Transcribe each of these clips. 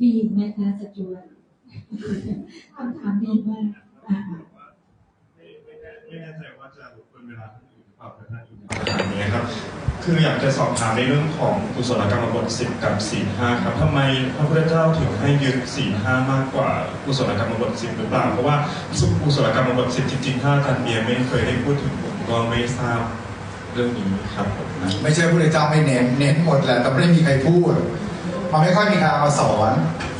มีอีกไหมคะสจวตคำถามดีมากอ่าไม่ไม่แน่ไม่แน่ใจว่าจะรบกวนเวลาท่านอื่นหรือเปล่าแต่ท่านอื่นอย่างนี้ครับ คืออยากจะสอบถามในเรื่องของกุศลกรรมบท10กับศีล5ครับทำไมพระพุทธเจ้าถึงให้ยึดศีล5มากกว่ากุศลกรรมบท10หรือเปล่า เพราะว่ากุศลกรรมบท10จริงๆถ้าอาจารย์เบียร์ไม่เคยได้พูดถึงผมก็ไม่ทราบเรื่องนี้ครับผมนะไม่ใช่พระพุทธเจ้าไม่เน้นเน้นหมดแหละแต่ไม่ได้มีใครพูด มันไม่ค่อยมีการมาสอน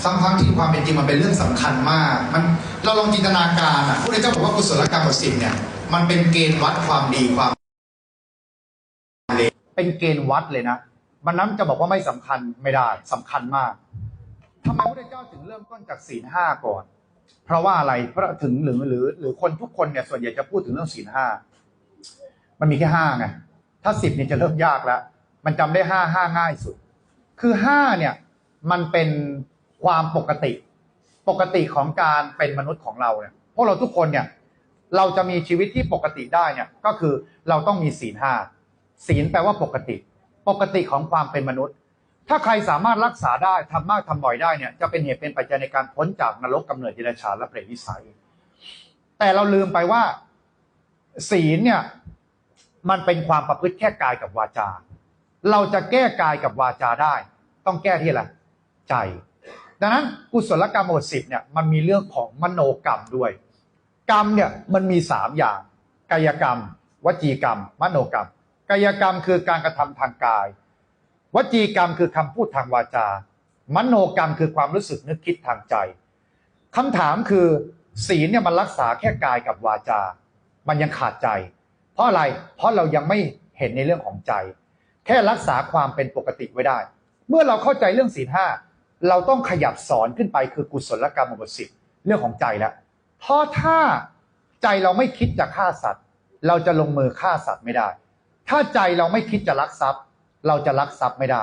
ทั้งทั้งๆที่ความเป็นจริงมันเป็นเรื่องสำคัญมาก มันเราลองจินตนาการอะพระพุทธเจ้าบอกว่ากุศลกรรมบทสิบเนี่ย มันเป็นเกณฑ์วัดความดีความเลวเป็นเกณฑ์วัดเลยนะมันนั้นจะบอกว่าไม่สำคัญไม่ได้สำคัญมากทำไมพระพุทธเจ้าถึงเริ่มต้นจากศีลห้าก่อน เพราะว่าอะไรเพราะถึงหรือหรือ หรือคนทุกคนเนี่ยส่วนใหญ่จะพูดถึงเรื่องศีลห้ามันมีแค่ห้าไงถ้าสิบเนี่ยจะเริ่มยากแล้ว มันจำได้ห้าห้าง่ายสุด คือห้าเนี่ยมันเป็นความปกติ ปกติของการเป็นมนุษย์ของเราเนี่ยพวกเราทุกคนเนี่ยเราจะมีชีวิตที่ปกติได้เนี่ยก็คือเราต้องมีศีลห้าศีลแปลว่าปกติ ปกติของความเป็นมนุษย์ ถ้าใครสามารถรักษาได้ทำมากทำบ่อยได้เนี่ยจะเป็นเหตุเป็นปัจจัยในการพ้นจากนรกกำเนิดเดรัจฉานและเปรตวิสัย แต่เราลืมไปว่า ศีลเนี่ยมันเป็นความประพฤติแค่กายกับวาจา เราจะแก้กายกับวาจาได้ ต้องแก้ที่อะไรใจ ดังนั้นกุศลกรรมบทสิบเนี่ยมันมีเรื่องของมโนกรรมด้วย กรรมเนี่ยมันมีสามอย่าง กายกรรม วจีกรรม มโนกรรม กายกรรมคือการกระทำทางกาย วจีกรรมคือคำพูดทางวาจา มโนกรรมคือความรู้สึกนึกคิดทางใจคำถามคือศีลเนี่ยมันรักษาแค่กายกับวาจา มันยังขาดใจ เพราะอะไร เพราะเรายังไม่เห็นในเรื่องของใจ แค่รักษาความเป็นปกติไว้ได้ เมื่อเราเข้าใจเรื่องศีลห้าเราต้องขยับสอนขึ้นไปคือกุศลกรรมบทสิบเรื่องของใจแล้วเพราะถ้าใจเราไม่คิดจะฆ่าสัตว์ เราจะลงมือฆ่าสัตว์ไม่ได้ ถ้าใจเราไม่คิดจะลักทรัพย์ เราจะลักทรัพย์ไม่ได้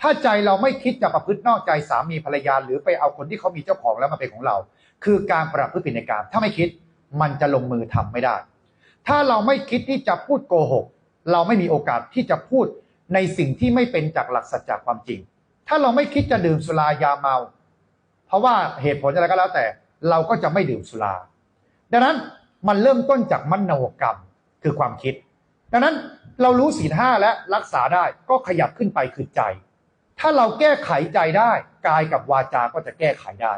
ถ้าใจเราไม่คิดจะประพฤตินอกใจสามีภรรยา หรือไปเอาคนที่เขามีเจ้าของแล้วมาเป็นของเรา คือการประพฤติผิดในการถ้าไม่คิดมันจะลงมือทำไม่ได้ ถ้าเราไม่คิดที่จะพูดโกหก เราไม่มีโอกาสที่จะพูด ในสิ่งที่ไม่เป็นจากหลักสัจจความจริง ถ้าเราไม่คิดจะดื่มสุรายาเมา เพราะว่าเหตุผลอะไรก็แล้วแต่ เราก็จะไม่ดื่มสุรา ดังนั้นมันเริ่มต้นจากมโนกรรมคือความคิด ดังนั้นเรารู้ศีลห้าและรักษาได้ก็ขยับขึ้นไปคือใจ ถ้าเราแก้ไขใจได้ กายกับวาจาก็จะแก้ไขได้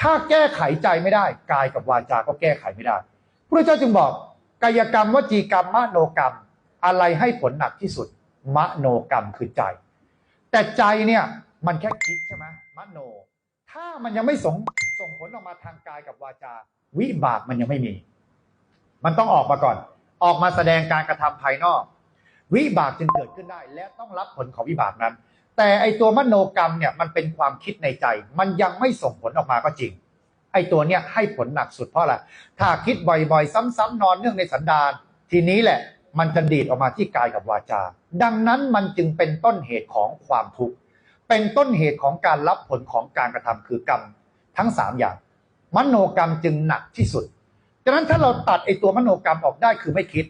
ถ้าแก้ไขใจไม่ได้ กายกับวาจาก็แก้ไขไม่ได้พระเจ้าจึงบอก กายกรรมวจีกรรมมโนกรรม อะไรให้ผลหนักที่สุด มโนกรรมคือใจ แต่ใจเนี่ยมันแค่คิดใช่ไหมมโน ถ้ามันยังไม่ส่งส่งผลออกมาทางกายกับวาจา วิบากมันยังไม่มี มันต้องออกมาก่อน ออกมาแสดงการกระทำภายนอก วิบากจึงเกิดขึ้นได้ และต้องรับผลของวิบากนั้น แต่ไอตัวมโนกรรมเนี่ยมันเป็นความคิดในใจ มันยังไม่ส่งผลออกมาก็จริง ไอตัวเนี่ยให้ผลหนักสุดเพราะอะไรถ้าคิดบ่อยๆ ซ้ำๆนอนเนื่องในสันดานทีนี้แหละ มันจะดีดออกมาที่กายกับวาจา ดังนั้นมันจึงเป็นต้นเหตุของความทุกข์ เป็นต้นเหตุของการรับผลของการกระทำคือกรรมทั้งสามอย่าง มโนกรรมจึงหนักที่สุดดังนั้นถ้าเราตัดไอตัวมโนกรรมออกได้คือไม่คิด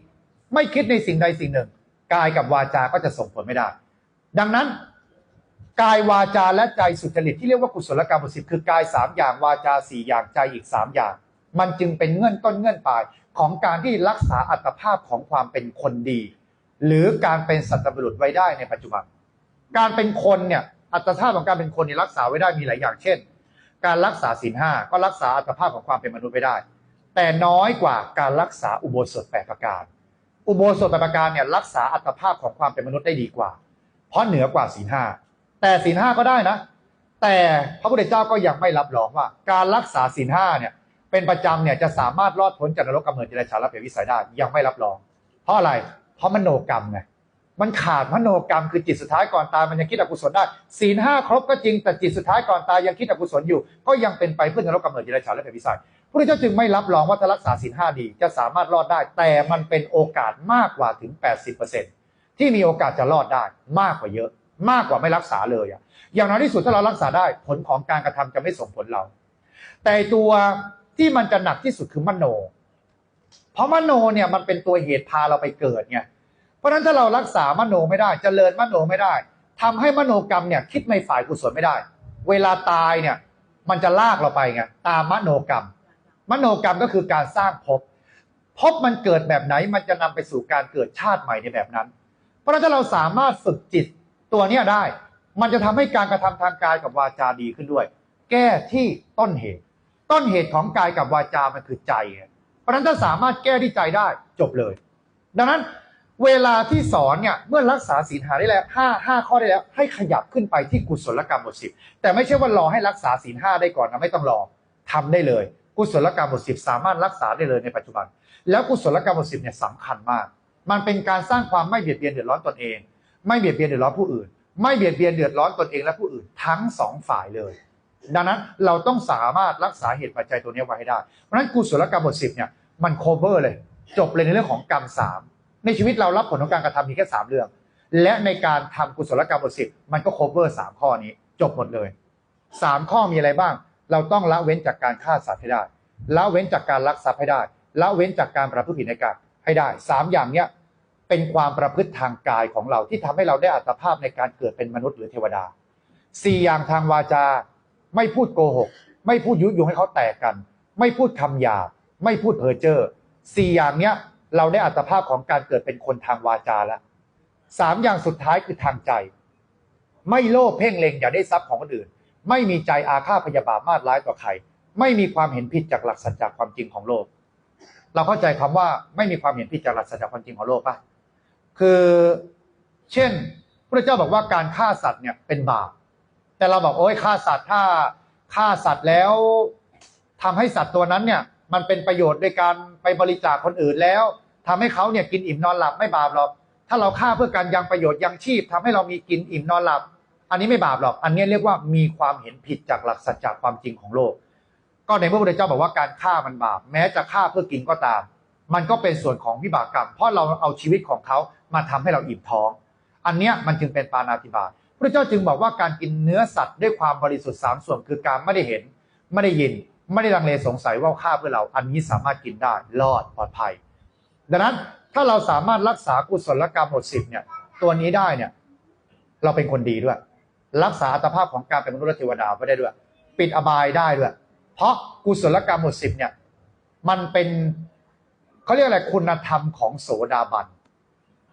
ไม่คิดในสิ่งใดสิ่งหนึ่ง กายกับวาจา ก็จะส่งผลไม่ได้ ดังนั้นกายวาจาและใจสุจริตที่เรียกว่ากุศลกรรมบทสิบคือกายสามอย่างวาจาสี่อย่างใจอีกสามอย่าง มันจึงเป็นเงื่อนต้นเงื่อนปลายของการที่รักษาอัตภาพของความเป็นคนดี หรือการเป็นสัตว์บุรุษไว้ได้ในปัจจุบัน การเป็นคนเนี่ยอัตภาพของการเป็นคนนี่รักษาไว้ได้มีหลายอย่างเช่น การรักษาศีลห้าก็รักษาอัตภาพของความเป็นมนุษย์ไว้ได้ แต่น้อยกว่าการรักษาอุโบสถแปดประการ อุโบสถแปดประการเนี่ยรักษาอัตภาพของความเป็นมนุษย์ได้ดีกว่า เพราะเหนือกว่าศีลห้าแต่ศีลห้าก็ได้นะ แต่พระพุทธเจ้าก็ยังไม่รับรองว่า การรักษาศีลห้าเนี่ย เป็นประจำเนี่ยจะสามารถรอดพ้นจากนรกกำเนิดเจริญชาและเปรตวิสัยได้ยังไม่รับรอง เพราะอะไร เพราะมโนกรรมไงมันขาดมโนกรรมคือจิตสุดท้ายก่อนตายมันยังคิดอกุศลได้ศีลห้าครบก็จริงแต่จิตสุดท้ายก่อนตายยังคิดอกุศลอยู่ ก็ยังเป็นไปเพื่อนรกกำเนิดเจริญชาและเปรตวิสัยพระเจ้าจึงไม่รับรองว่าถ้ารักษาศีลห้าดีจะสามารถรอดได้ แต่มันเป็นโอกาสมากกว่าถึง 80%ที่มีโอกาสจะรอดได้มากกว่าเยอะ มากกว่าไม่รักษาเลยอะอย่างน้อยที่สุดถ้าเรารักษาได้ผลของการกระทำจะไม่ส่งผลเรา แต่ตัว ที่มันจะหนักที่สุดคือมโน เพราะมโนเนี่ยมันเป็นตัวเหตุพาเราไปเกิดไงเพราะฉะนั้นถ้าเรารักษามโนไม่ได้จเจริญมโนไม่ได้ทำให้มโนกรรมเนี่ยคิดในฝ่ายกุศลไม่ได้ เวลาตายเนี่ยมันจะลากเราไปไงตามมโนกรรม มโนกรรมก็คือการสร้างภพภพมันเกิดแบบไหนมันจะนำไปสู่การเกิดชาติใหม่ในแบบนั้น เพราะฉะนั้นถ้าเราสามารถฝึกจิตตัวเนี้ยได้ มันจะทำให้การกระทำทางกายกับวาจาดีขึ้นด้วย แก้ที่ต้นเหตุ ต้นเหตุของกายกับวาจา มันคือใจ เพราะฉะนั้นถ้าสามารถแก้ที่ใจได้จบเลย ดังนั้นเวลาที่สอนเนี่ยเมื่อรักษาศีลหาได้แล้วห้าห้าข้อได้แล้ว ให้ขยับขึ้นไปที่กุศลกรรมบทสิบแต่ไม่ใช่ว่ารอให้รักษาศีลห้าได้ก่อนนะไม่ต้องรอทำได้เลย กุศลกรรมบทสิบสามารถรักษาได้เลยในปัจจุบัน แล้วกุศลกรรมบทสิบเนี่ยสำคัญมาก มันเป็นการสร้างความไม่เบียดเบียนเดือดร้อนตนเอง ไม่เบียดเบียนเดือดร้อนผู้อื่น ไม่เบียดเบียนเดือดร้อนตนเองและผู้อื่นทั้งสองฝ่ายเลย ดังนั้นเราต้องสามารถรักษาเหตุปัจจัยตัวนี้ไว้ให้ได้ เพราะฉะนั้นกุศลกรรมบทสิบเนี่ยมัน cover เลย จบเลยในเรื่องของกรรมสามในชีวิตเรารับผลของการกระทำมีแค่สามเรื่อง และในการทำกุศลกรรมบทสิบมันก็ cover สามข้อนี้ จบหมดเลยสามข้อมีอะไรบ้าง เราต้องละเว้นจากการฆ่าสัตว์ให้ได้ละเว้นจากการลักทรัพย์ให้ได้ละเว้นจากการประพฤติผิดในการให้ได้สามอย่างเนี้ยเป็นความประพฤติทางกายของเราที่ทำให้เราได้อัตภาพในการเกิดเป็นมนุษย์หรือเทวดาสี่อย่างทางวาจา ไม่พูดโกหก ไม่พูดยุยงให้เขาแตกกัน ไม่พูดคำหยาบไม่พูดเพ้อเจ้อสี่อย่างเนี้ยเราได้อัตภาพของการเกิดเป็นคนทางวาจาแล้วสามอย่างสุดท้ายคือทางใจ ไม่โลภเพ่งเล็งอย่าได้ทรัพย์ของคนอื่น ไม่มีใจอาฆาตพยาบาทมาดร้ายต่อใคร ไม่มีความเห็นผิดจากหลักสัจจความจริงของโลก เราเข้าใจคำว่าไม่มีความเห็นผิดจากหลักสัจจความจริงของโลกปะคือ เช่นพระเจ้าบอกว่าการฆ่าสัตว์เนี่ยเป็นบาป แต่เราบอกโอ้ยฆ่าสัตว์ถ้าฆ่าสัตว์แล้วทำให้สัตว์ตัวนั้นเนี่ย มันเป็นประโยชน์ด้วยการไปบริจาคคนอื่นแล้วทำให้เขาเนี่ยกินอิ่มนอนหลับไม่บาปหรอก ถ้าเราฆ่าเพื่อการยังประโยชน์ยังชีพทำให้เรามีกินอิ่มนอนหลับ อันนี้ไม่บาปหรอก อันนี้เรียกว่ามีความเห็นผิดจากหลักสัจจะความจริงของโลก ก็ในเมื่อพระพุทธเจ้าบอกว่าการฆ่ามันบาป แม้จะฆ่าเพื่อกินก็ตาม มันก็เป็นส่วนของวิบากกรรม เพราะเราเอาชีวิตของเขามาทำให้เราอิ่มท้อง อันเนี้ยมันจึงเป็นปานาติบาต พระเจ้าจึงบอกว่าการกินเนื้อสัตว์ด้วยความบริสุทธิ์สามส่วนคือการไม่ได้เห็น ไม่ได้ยิน ไม่ได้ลังเลสงสัยว่าฆ่าเพื่อเรา อันนี้สามารถกินได้รอดปลอดภัย ดังนั้นถ้าเราสามารถรักษากุศลกรรมหมดสิบเนี่ยตัวนี้ได้เนี่ยเราเป็นคนดีด้วย รักษาอัตภาพของการเป็นมนุษย์เทวดาไว้ได้ด้วย ปิดอบายได้ด้วย เพราะกุศลกรรมหมดสิบเนี่ยมันเป็นเขาเรียกอะไรคุณธรรมของโสดาบัน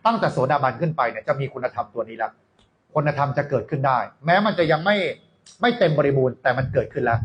ตั้งแต่โสดาบันขึ้นไปเนี่ยจะมีคุณธรรมตัวนี้แล้ว คุณธรรมจะเกิดขึ้นได้ แม้มันจะยังไม่ไม่เต็มบริบูรณ์แต่มันเกิดขึ้นแล้ว